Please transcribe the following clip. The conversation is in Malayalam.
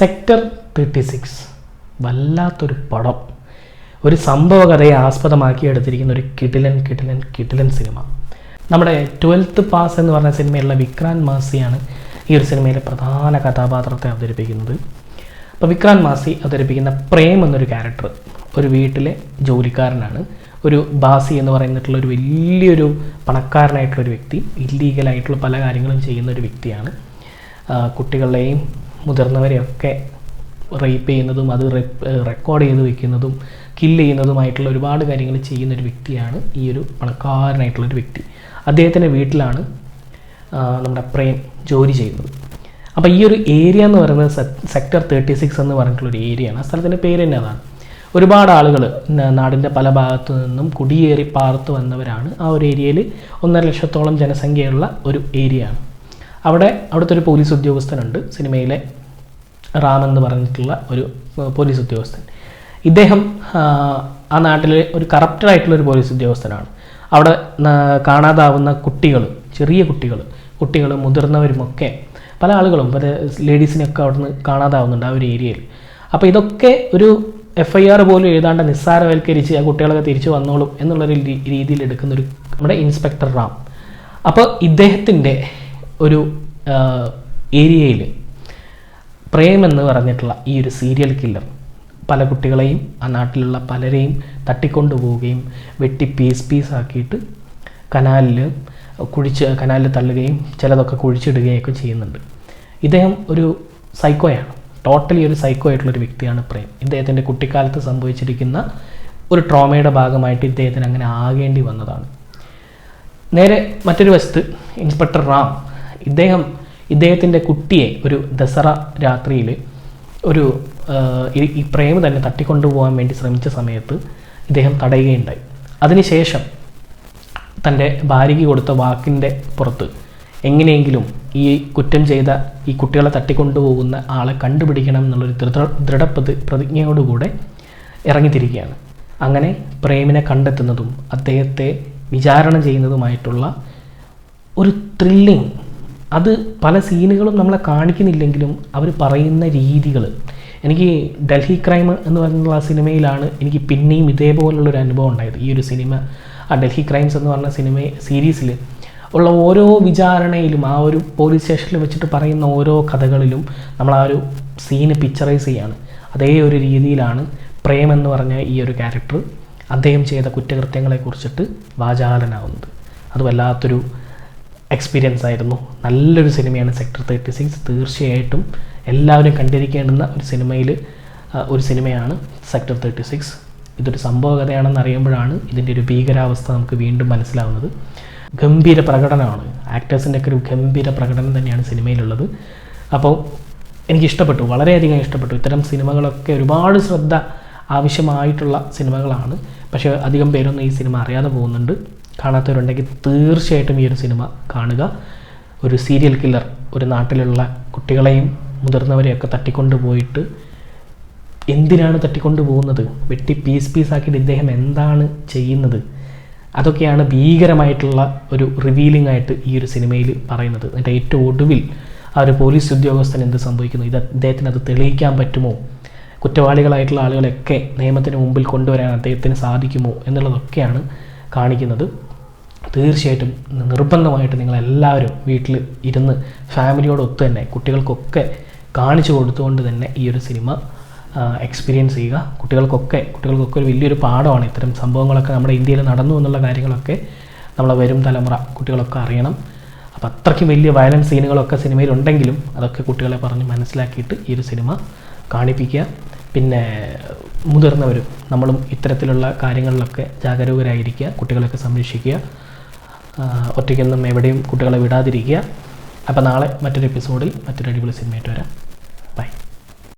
സെക്ടർ തേർട്ടി സിക്സ് വല്ലാത്തൊരു പടം. ഒരു സംഭവ കഥയെ ആസ്പദമാക്കി എടുത്തിരിക്കുന്ന ഒരു കിടിലൻ കിടിലൻ കിടിലൻ സിനിമ. നമ്മുടെ ട്വൽത്ത് പാസ് എന്ന് പറഞ്ഞ സിനിമയിലുള്ള വിക്രാന്ത് മാസിയാണ് ഈ ഒരു സിനിമയിലെ പ്രധാന കഥാപാത്രത്തെ അവതരിപ്പിക്കുന്നത്. അപ്പോൾ വിക്രാന്ത് മാസി അവതരിപ്പിക്കുന്ന പ്രേം എന്നൊരു ക്യാരക്ടർ ഒരു വീട്ടിലെ ജോലിക്കാരനാണ്. ഒരു ബാസി എന്ന് പറയുന്നിട്ടുള്ള ഒരു വലിയൊരു പണക്കാരനായിട്ടുള്ള ഒരു വ്യക്തി ഇല്ലീഗലായിട്ടുള്ള പല കാര്യങ്ങളും ചെയ്യുന്ന ഒരു വ്യക്തിയാണ്. കുട്ടികളെയും മുതിർന്നവരെയൊക്കെ റേപ്പ് ചെയ്യുന്നതും അത് റെക്കോർഡ് ചെയ്ത് വെക്കുന്നതും കില്ല് ചെയ്യുന്നതുമായിട്ടുള്ള ഒരുപാട് കാര്യങ്ങൾ ചെയ്യുന്ന ഒരു വ്യക്തിയാണ് ഈ ഒരു പണക്കാരനായിട്ടുള്ളൊരു വ്യക്തി. അദ്ദേഹത്തിന്റെ വീട്ടിലാണ് നമ്മുടെ പ്രേം ജോലി ചെയ്യുന്നത്. അപ്പോൾ ഈ ഒരു ഏരിയ എന്ന് പറയുന്നത് സെക്ടർ തേർട്ടി സിക്സ് എന്ന് പറഞ്ഞിട്ടുള്ളൊരു ഏരിയയാണ് ആ സ്ഥലത്തിന്റെ പേര് തന്നെ അതാണ്. ഒരുപാട് ആളുകൾ നാടിന്റെ പല ഭാഗത്തു നിന്നും കുടിയേറി പാർത്ത് വന്നവരാണ് ആ ഒരു ഏരിയയിൽ ഒന്നര ലക്ഷത്തോളം ജനസംഖ്യയുള്ള ഒരു ഏരിയയാണ് അവിടെ അവിടുത്തെ ഒരു പോലീസ് ഉദ്യോഗസ്ഥനുണ്ട്. സിനിമയിലെ റാം എന്ന് പറഞ്ഞിട്ടുള്ള ഒരു പോലീസ് ഉദ്യോഗസ്ഥൻ. ഇദ്ദേഹം ആ, നാട്ടിലെ ഒരു കറപ്റ്റഡ് ആയിട്ടുള്ള ഒരു പോലീസ് ഉദ്യോഗസ്ഥനാണ്. അവിടെ കാണാതാവുന്ന കുട്ടികൾ ചെറിയ കുട്ടികൾ കുട്ടികൾ മുതിർന്നവരുമൊക്കെ പല ആളുകളും പല ലേഡീസിനെയൊക്കെ അവിടുന്ന് കാണാതാവുന്നുണ്ട് ആ ഒരു ഏരിയയിൽ. അപ്പോൾ ഇതൊക്കെ ഒരു എഫ് ഐ ആർ പോലും എഴുതാണ്ട് നിസ്സാരവൽക്കരിച്ച് ആ കുട്ടികളൊക്കെ തിരിച്ചു വന്നോളും എന്നുള്ളൊരു രീതിയിൽ എടുക്കുന്നൊരു നമ്മുടെ ഇൻസ്പെക്ടർ റാം. അപ്പോൾ ഇദ്ദേഹത്തിന്റെ ഒരു ഏരിയയിൽ പ്രേം എന്ന് പറഞ്ഞിട്ടുള്ള ഈ ഒരു സീരിയൽ കില്ലർ പല കുട്ടികളെയും ആ നാട്ടിലുള്ള പലരെയും തട്ടിക്കൊണ്ടു പോവുകയും വെട്ടി പീസ് പീസ് ആക്കിയിട്ട് കനാലിൽ കുഴിച്ച് കനാലിൽ തള്ളുകയും ചിലതൊക്കെ കുഴിച്ചിടുകയൊക്കെ ചെയ്യുന്നുണ്ട്. ഇദ്ദേഹം ഒരു സൈക്കോയാണ് ടോട്ടലി ഒരു സൈക്കോ ആയിട്ടുള്ളൊരു വ്യക്തിയാണ് പ്രേം. ഇദ്ദേഹത്തിന്റെ കുട്ടിക്കാലത്ത് സംഭവിച്ചിരിക്കുന്ന ഒരു ട്രോമയുടെ ഭാഗമായിട്ട് ഇദ്ദേഹത്തിന് അങ്ങനെ ആകേണ്ടി വന്നതാണ്. നേരെ മറ്റൊരു വശത്ത് ഇൻസ്പെക്ടർ റാം ഇദ്ദേഹം ഇദ്ദേഹത്തിന്റെ കുട്ടിയെ ഒരു ദസറ രാത്രിയിൽ ഒരു ഈ- പ്രേമ തന്നെ തട്ടിക്കൊണ്ടുപോകാൻ വേണ്ടി ശ്രമിച്ച സമയത്ത് ഇദ്ദേഹം തടയുകയുണ്ടായി. അതിനുശേഷം തന്റെ ഭാര്യയ്ക്ക് കൊടുത്ത വാക്കിന്റെ പുറത്ത് എങ്ങനെയെങ്കിലും ഈ കുറ്റം ചെയ്ത ഈ കുട്ടികളെ തട്ടിക്കൊണ്ടുപോകുന്ന ആളെ കണ്ടുപിടിക്കണം എന്നുള്ളൊരു ദൃഢ ദൃഢപ്രതി പ്രതിജ്ഞയോടുകൂടെ ഇറങ്ങിത്തിരിക്കുകയാണ്. അങ്ങനെ പ്രേമിനെ കണ്ടെത്തുന്നതും അദ്ദേഹത്തെ വിചാരണ ചെയ്യുന്നതുമായിട്ടുള്ള ഒരു ത്രില്ലിങ് അത് പല സീനുകളും നമ്മളെ കാണിക്കുന്നില്ലെങ്കിലും അവർ പറയുന്ന രീതികൾ എനിക്ക് ഡൽഹി ക്രൈം എന്ന് പറഞ്ഞുള്ള സിനിമയിലാണ് എനിക്ക് പിന്നെയും ഇതേപോലുള്ളൊരു അനുഭവം ഉണ്ടായത്. ഈ ഒരു സിനിമ ആ ഡൽഹി ക്രൈംസ് എന്ന് പറഞ്ഞ സിനിമ സീരീസിൽ ഉള്ള ഓരോ വിചാരണയിലും ആ ഒരു പോലീസ് സ്റ്റേഷനിൽ വെച്ചിട്ട് പറയുന്ന ഓരോ കഥകളിലും നമ്മൾ ആ ഒരു സീന് പിക്ചറൈസ് ചെയ്യാണ്. അതേ ഒരു രീതിയിലാണ് പ്രേം എന്ന് പറഞ്ഞ ഈ ഒരു ക്യാരക്ടർ അദ്ദേഹം ചെയ്ത കുറ്റകൃത്യങ്ങളെ കുറിച്ചിട്ട് വാചാലനാവുന്നത്. അത് വല്ലാത്തൊരു എക്സ്പീരിയൻസ് ആയിരുന്നു. നല്ലൊരു സിനിമയാണ് സെക്ടർ തേർട്ടി സിക്സ് തീർച്ചയായിട്ടും എല്ലാവരും കണ്ടിരിക്കേണ്ടുന്ന ഒരു സിനിമയിൽ ഒരു സിനിമയാണ് സെക്ടർ തേർട്ടി സിക്സ് ഇതൊരു സംഭവ കഥയാണെന്ന് അറിയുമ്പോഴാണ് ഇതിന്റെ ഒരു ഭീകരാവസ്ഥ നമുക്ക് വീണ്ടും മനസ്സിലാവുന്നത്. ഗംഭീര പ്രകടനമാണ്. ആക്ടേഴ്സിന്റെ ഒക്കെ ഒരു ഗംഭീര പ്രകടനം തന്നെയാണ് സിനിമയിലുള്ളത്. അപ്പോൾ എനിക്ക് ഇഷ്ടപ്പെട്ടു വളരെയധികം ഇഷ്ടപ്പെട്ടു. ഇത്തരം സിനിമകളൊക്കെ ഒരുപാട് ശ്രദ്ധ ആവശ്യമായിട്ടുള്ള സിനിമകളാണ്. പക്ഷേ അധികം പേരൊന്നും ഈ സിനിമ അറിയാതെ പോകുന്നുണ്ട്. കാണാത്തവരുണ്ടെങ്കിൽ തീർച്ചയായിട്ടും ഈ ഒരു സിനിമ കാണുക. ഒരു സീരിയൽ കില്ലർ ഒരു നാട്ടിലുള്ള കുട്ടികളെയും മുതിർന്നവരെയൊക്കെ തട്ടിക്കൊണ്ട് പോയിട്ട് എന്തിനാണ് തട്ടിക്കൊണ്ടു പോകുന്നത് വെട്ടി പീസ് പീസ് ആക്കിയിട്ട് ഇദ്ദേഹം എന്താണ് ചെയ്യുന്നത്? അതൊക്കെയാണ് ഭീകരമായിട്ടുള്ള ഒരു റിവീലിംഗ് ആയിട്ട് ഈ ഒരു സിനിമയിൽ പറയുന്നത്. എന്നിട്ട് ഏറ്റവും ഒടുവിൽ ആ ഒരു പോലീസ് ഉദ്യോഗസ്ഥൻ എന്ത് സംഭവിക്കുന്നു? ഇത് അദ്ദേഹത്തിന് അത് തെളിയിക്കാൻ പറ്റുമോ? കുറ്റവാളികളായിട്ടുള്ള ആളുകളെയൊക്കെ നിയമത്തിന് മുമ്പിൽ കൊണ്ടുവരാൻ അദ്ദേഹത്തിന് സാധിക്കുമോ എന്നുള്ളതൊക്കെയാണ് കാണിക്കുന്നത്. തീർച്ചയായിട്ടും നിർബന്ധമായിട്ട് നിങ്ങളെല്ലാവരും വീട്ടിൽ ഇരുന്ന് ഫാമിലിയോടൊത്ത് തന്നെ കുട്ടികൾക്കൊക്കെ കാണിച്ചു കൊടുത്തുകൊണ്ട് തന്നെ ഈ ഒരു സിനിമ എക്സ്പീരിയൻസ് ചെയ്യുക. കുട്ടികൾക്കൊക്കെ കുട്ടികൾക്കൊക്കെ ഒരു വലിയൊരു പാഠമാണ് ഇത്തരം സംഭവങ്ങളൊക്കെ നമ്മുടെ ഇന്ത്യയിൽ നടന്നു എന്നുള്ള കാര്യങ്ങളൊക്കെ നമ്മളെ വരും തലമുറ കുട്ടികളൊക്കെ അറിയണം. അപ്പോൾ അത്രയ്ക്കും വലിയ വയലൻസ് സീനുകളൊക്കെ സിനിമയിലുണ്ടെങ്കിലും അതൊക്കെ കുട്ടികളെ പറഞ്ഞ് മനസ്സിലാക്കിയിട്ട് ഈ ഒരു സിനിമ കാണിപ്പിക്കുക. പിന്നെ മുതിർന്നവരും നമ്മളും ഇത്തരത്തിലുള്ള കാര്യങ്ങളിലൊക്കെ ജാഗരൂകരായിരിക്കുക കുട്ടികളൊക്കെ സംരക്ഷിക്കുക. ഒറ്റയ്ക്കൊന്നും എവിടെയും കുട്ടികളെ വിടാതിരിക്കുക. അപ്പോൾ നാളെ മറ്റൊരു എപ്പിസോഡിൽ മറ്റൊരു അടിപൊളി സിനിമയായിട്ട് വരാം.